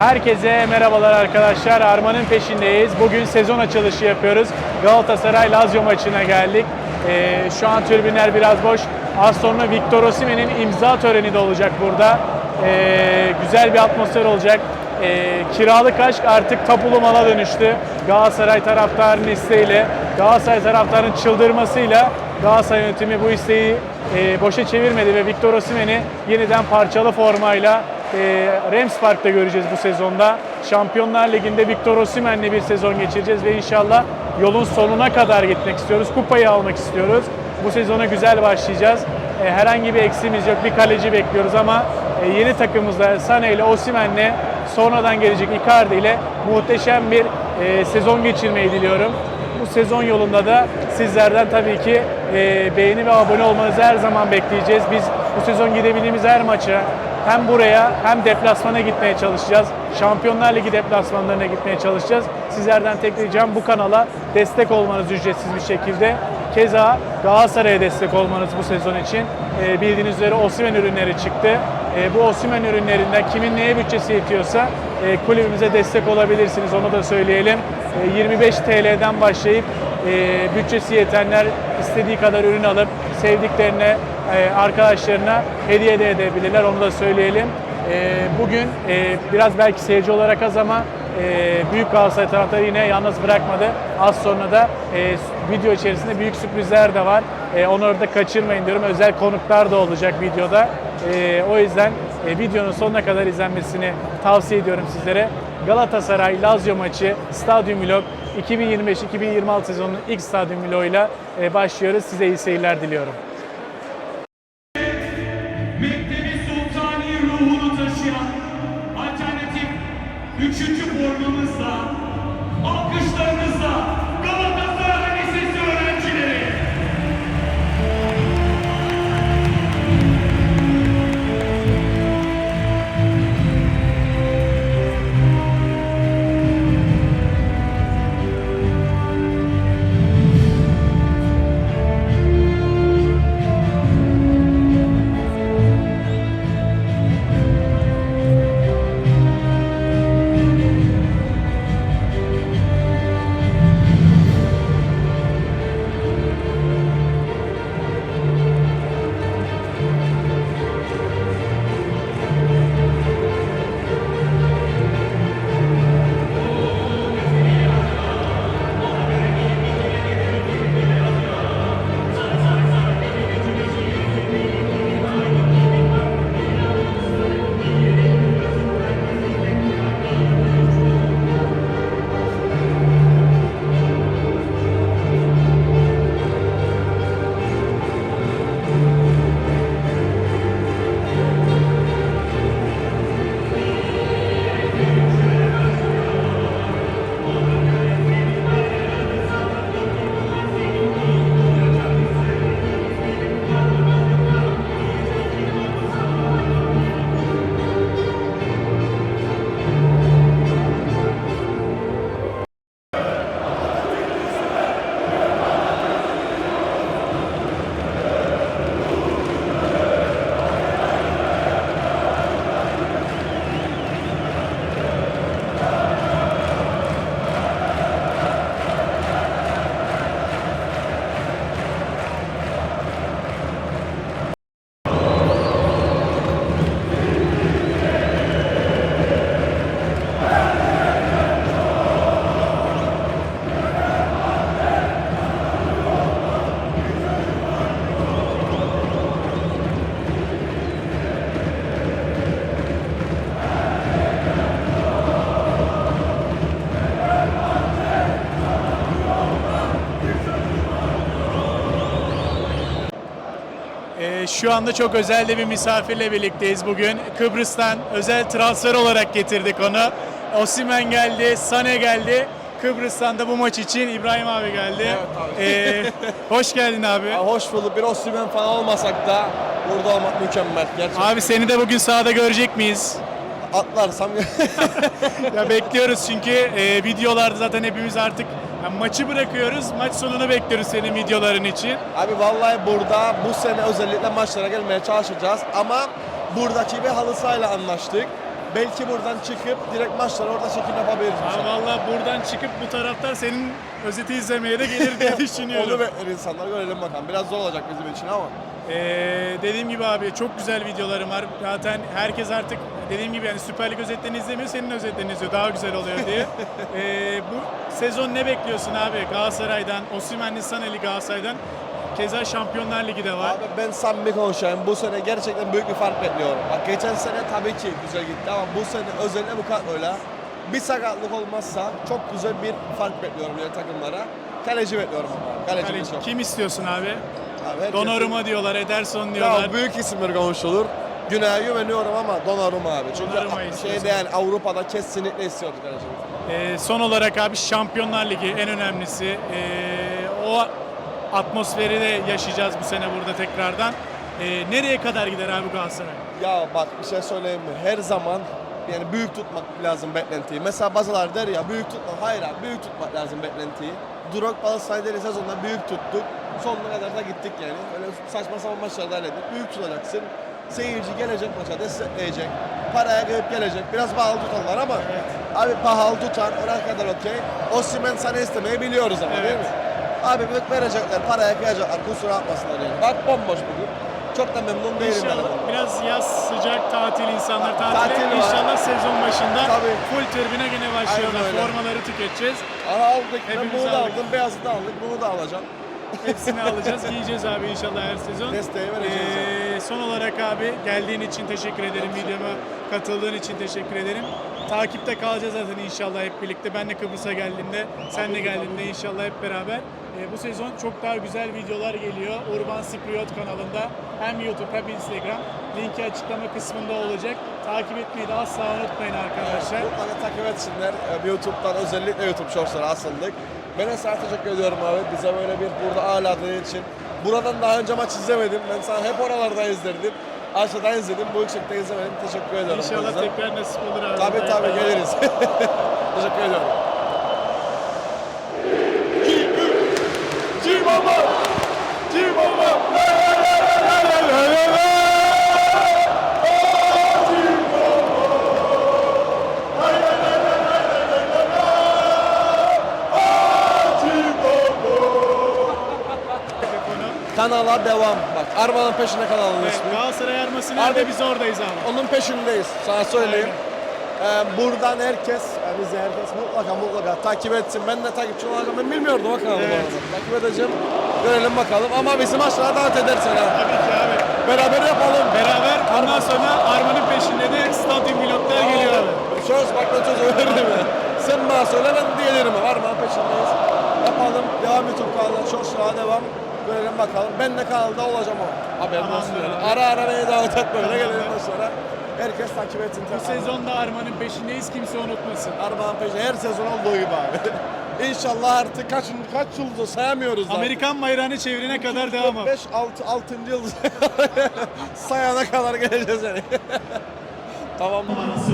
Herkese merhabalar arkadaşlar. Arman'ın peşindeyiz. Bugün sezon açılışı yapıyoruz. Galatasaray Lazio maçına geldik. Ee, şu an tribünler biraz boş. Az sonra Victor Osimhen'in imza töreni de olacak burada. Ee, güzel bir atmosfer olacak. Ee, kiralık aşk artık tapulu mala dönüştü. Galatasaray taraftarının isteğiyle, Galatasaray taraftarının çıldırmasıyla Galatasaray yönetimi bu isteği e, boşa çevirmedi ve Victor Osimhen'i yeniden parçalı formayla Rams Park'ta göreceğiz bu sezonda. Şampiyonlar Ligi'nde Victor Osimhen'le bir sezon geçireceğiz ve inşallah yolun sonuna kadar gitmek istiyoruz. Kupayı almak istiyoruz. Bu sezona güzel başlayacağız. E, herhangi bir eksiğimiz yok. Bir kaleci bekliyoruz ama e, yeni takımımızda Sane ile Osimhen'le sonradan gelecek Icardi ile muhteşem bir e, sezon geçirmeyi diliyorum. Bu sezon yolunda da sizlerden tabii ki e, beğeni ve abone olmanızı her zaman bekleyeceğiz. Biz bu sezon gidebildiğimiz her maça hem buraya hem deplasmana gitmeye çalışacağız. Şampiyonlar Ligi deplasmanlarına gitmeye çalışacağız. Sizlerden tek ricam bu kanala destek olmanız ücretsiz bir şekilde. Keza Galatasaray'a destek olmanız bu sezon için. E, bildiğiniz üzere Osimhen ürünleri çıktı. E, bu Osimhen ürünlerinden kimin neye bütçesi yetiyorsa e, kulübümüze destek olabilirsiniz. Onu da söyleyelim. E, 25 TL'den başlayıp e, bütçesi yetenler istediği kadar ürün alıp sevdiklerine, e, arkadaşlarına hediye de edebilirler. Onu da söyleyelim. E, bugün e, biraz belki seyirci olarak az ama Büyük Galatasaray taraftarı yine yalnız bırakmadı. Az sonra da video içerisinde büyük sürprizler de var. E, onları da kaçırmayın diyorum. Özel konuklar da olacak videoda. O yüzden videonun sonuna kadar izlenmesini tavsiye ediyorum sizlere. Galatasaray Lazio maçı Stadyum Vlog 2025-2026 sezonunun ilk Stadyum Vlog'uyla e, başlıyoruz. Size iyi seyirler diliyorum. Mektebi Sultani ruhunu taşıyan alternatif üçüncü formamızla alkışlarınızla şu anda çok özel bir misafirle birlikteyiz bugün. Kıbrıs'tan özel transfer olarak getirdik onu. Osimhen geldi, Sane geldi. Kıbrıs'tan da bu maç için İbrahim abi geldi. Evet abi. Ee, hoş geldin abi. Ya hoş bulduk. Bir Osimhen falan olmasak da burada olmak mükemmel. Gerçekten. Abi seni de bugün sahada görecek miyiz? atlarsam Ya bekliyoruz çünkü e, videolarda zaten hepimiz artık ya maçı bırakıyoruz. Maç sonunu bekliyoruz senin videoların için. Abi vallahi burada bu sene özellikle maçlara gelmeye çalışacağız ama buradaki bir halı sahayla anlaştık. Belki buradan çıkıp direkt maçları orada çekim yapabiliriz. Ha, inşallah. Valla buradan çıkıp bu taraftar senin özeti izlemeye de gelir diye Onu düşünüyorum. bekler insanlar görelim bakalım. Biraz zor olacak bizim için ama. Ee, dediğim gibi abi çok güzel videolarım var. Zaten herkes artık dediğim gibi yani Süper Lig özetlerini izlemiyor, senin özetlerini izliyor. Daha güzel oluyor diye. Ee, bu sezon ne bekliyorsun abi Galatasaray'dan, Osimhen'li Saneli Galatasaray'dan? Keza Şampiyonlar Ligi de var. Abi ben samimi konuşayım. Bu sene gerçekten büyük bir fark bekliyorum. Bak geçen sene tabii ki güzel gitti ama bu sene özellikle bu kadroyla bir sakatlık olmazsa çok güzel bir fark bekliyorum diğer takımlara. Kaleci bekliyorum ama. Kaleci, Kaleci. Kim istiyorsun abi? Abi Donnarumma diyorlar, Ederson diyorlar. Ya büyük isimler konuşulur. Güney'e güveniyorum ama Donnarumma abi. Çünkü Donnarumma istiyorsun. şeyde yani Avrupa'da kesinlikle istiyordu kalecimiz. Ee, son olarak abi Şampiyonlar Ligi en önemlisi. Ee, o atmosferi de yaşayacağız bu sene burada tekrardan. Ee, nereye kadar gider abi Galatasaray? Ya bak bir şey söyleyeyim mi? Her zaman yani büyük tutmak lazım beklentiyi. Mesela bazılar der ya büyük tutmak. Hayır abi büyük tutmak lazım beklentiyi. Drogba Saydeli sezonda büyük tuttuk. Sonuna kadar da gittik yani. Öyle saçma sapan maçlarda hallettik. Büyük tutacaksın. Seyirci gelecek maça destekleyecek. Paraya gelip gelecek. Biraz pahalı tutarlar ama abi pahalı tutar oraya kadar okey. Osimhen sana istemeyi biliyoruz ama değil Evet. mi? Abi büyük verecekler, paraya kıyacaklar, kusura atmasınlar yani. Bak bomboş bugün. Çok da memnun değilim ben. İnşallah bundan. biraz yaz sıcak tatil insanlar tatile. Tatil var. İnşallah sezon başında Tabii. full tribüne gene başlıyorlar. Formaları tüketeceğiz. Aha aldık. Ben Hepimiz bunu da aldık. aldım. Beyazı da aldık. Bunu da alacağım. Hepsini alacağız, giyeceğiz abi inşallah her sezon. Desteği vereceğiz Ee, son olarak abi geldiğin için teşekkür ederim. Videoma katıldığın için teşekkür ederim. Takipte kalacağız zaten inşallah hep birlikte. Ben de Kıbrıs'a geldiğimde, sen de geldiğinde inşallah hep beraber. Ee, bu sezon çok daha güzel videolar geliyor. Urban Sipriot kanalında hem YouTube hem Instagram. Linki açıklama kısmında olacak. Takip etmeyi de asla unutmayın arkadaşlar. Mutlaka takip etsinler. Ee, YouTube'dan özellikle YouTube Shorts'lara asıldık. Ben sana teşekkür ediyorum abi. Bize böyle bir burada ağırladığın için. Buradan daha önce maç izlemedim. Ben sana hep oralarda izlerdim. Aşağıdan izledim. Bu yüksekte izlemedim. Teşekkür ediyorum. İnşallah tekrar nasip olur abi. Tabii tabii geliriz. teşekkür ediyorum. Kanala devam. Bak Arman'ın peşinde kanalın Evet, ismi. Galatasaray arması nerede biz oradayız abi. Onun peşindeyiz. Sana söyleyeyim. Ee, buradan herkes, yani bizi herkes mutlaka mutlaka takip etsin. Ben de takipçi olacağım. Ben bilmiyordum o kanalı bu Evet. arada. Takip edeceğim. Görelim bakalım. Ama bizim aşağıya davet edersen ha. Tabii ki abi. Beraber yapalım. Beraber ondan sonra Arman'ın peşinde de stadyum vloglar geliyor abi. Söz bak ben söz veririm ya. Sen bana söyle ben diyelim. Var mı peşindeyiz. Yapalım. Devam YouTube kanalına çok sıra devam. Görelim bakalım. Ben de kanalda olacağım ama. Haberin olsun Tamamdır yani. Ara ara beni davet et böyle. Tamamdır. Gelelim sonra. Herkes takip etsin. Bu sezonda Arman'ın peşindeyiz kimse unutmasın. Armağan Peşe her sezon olduğu gibi abi. İnşallah artık kaç, kaç yıldız sayamıyoruz artık. Amerikan bayrağını çevirene kadar devam abi. 5, 6, 6. yıldız sayana kadar geleceğiz yani. tamam. numarası.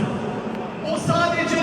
O sadece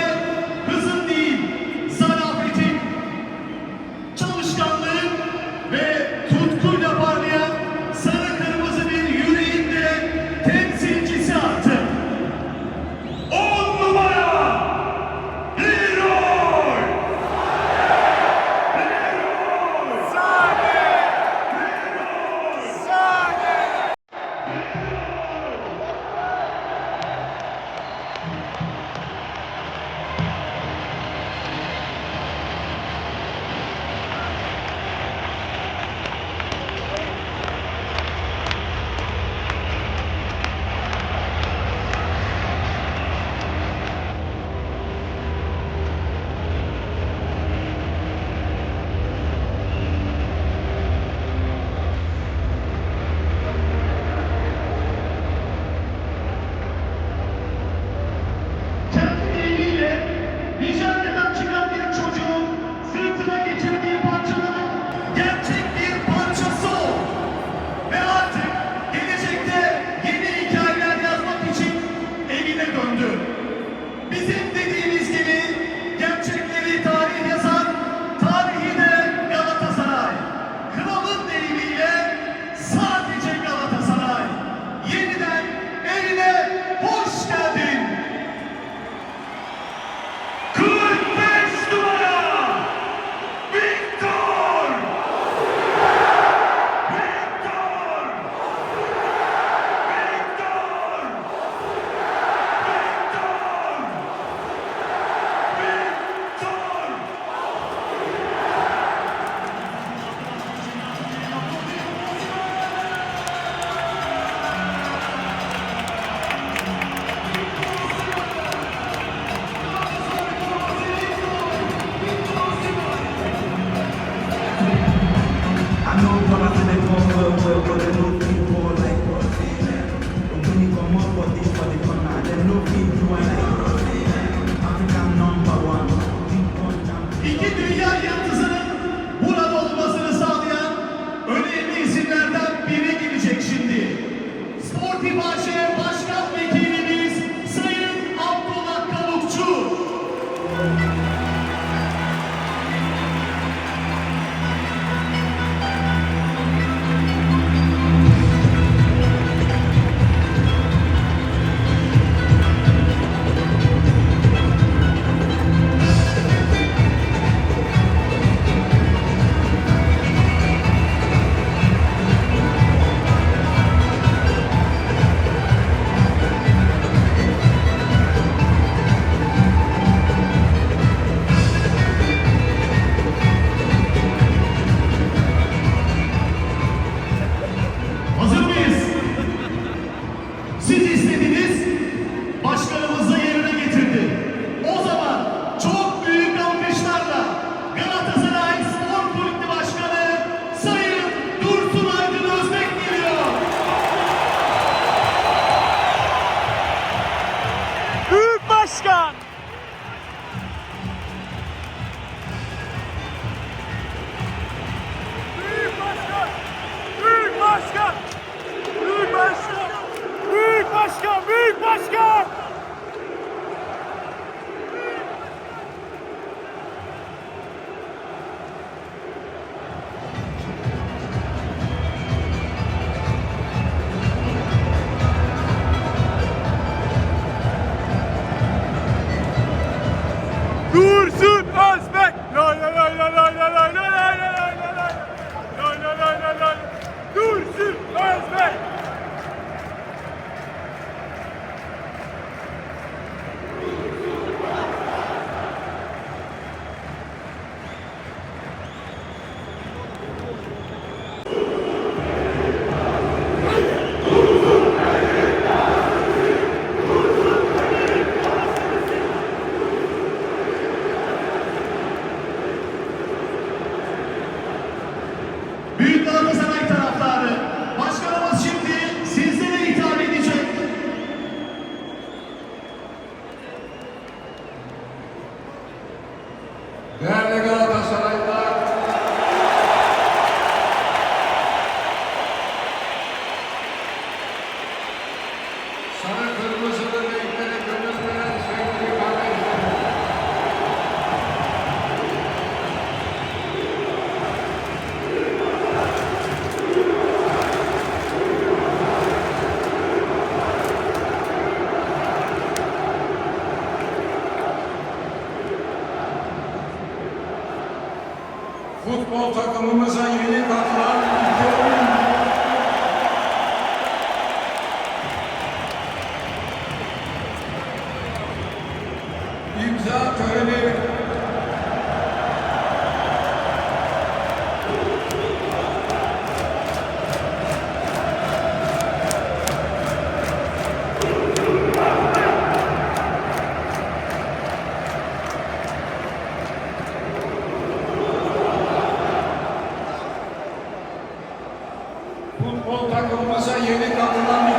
yemek adından bir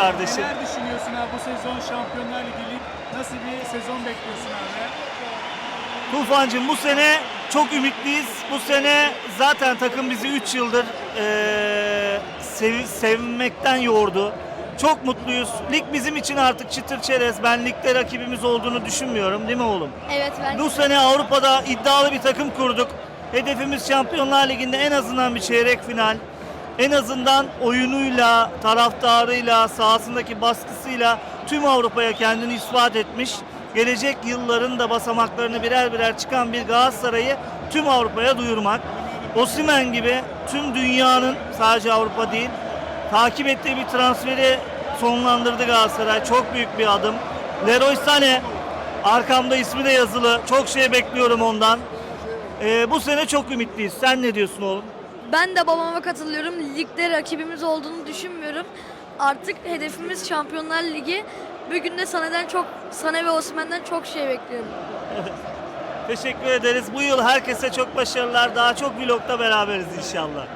kardeşim. Neler düşünüyorsun abi bu sezon Şampiyonlar Ligi lig? Nasıl bir sezon bekliyorsun abi? Tufancığım bu sene çok ümitliyiz. Bu sene zaten takım bizi 3 yıldır eee, sev- sevmekten yoğurdu. Çok mutluyuz. Lig bizim için artık çıtır çerez. Ben ligde rakibimiz olduğunu düşünmüyorum değil mi oğlum? Evet ben Bu sene Avrupa'da iddialı bir takım kurduk. Hedefimiz Şampiyonlar Ligi'nde en azından bir çeyrek final. En azından oyunuyla, taraftarıyla, sahasındaki baskısıyla tüm Avrupa'ya kendini ispat etmiş. Gelecek yılların da basamaklarını birer birer çıkan bir Galatasaray'ı tüm Avrupa'ya duyurmak. Osimhen gibi tüm dünyanın sadece Avrupa değil takip ettiği bir transferi sonlandırdı Galatasaray. Çok büyük bir adım. Leroy Sané Arkamda ismi de yazılı. Çok şey bekliyorum ondan. Ee, bu sene çok ümitliyiz. Sen ne diyorsun oğlum? Ben de babama katılıyorum. Ligde rakibimiz olduğunu düşünmüyorum. Artık hedefimiz Şampiyonlar Ligi. Bugün de Sané'den çok Sané ve Osimhen'den çok şey bekliyorum. Teşekkür ederiz. Bu yıl herkese çok başarılar. Daha çok vlogda beraberiz inşallah.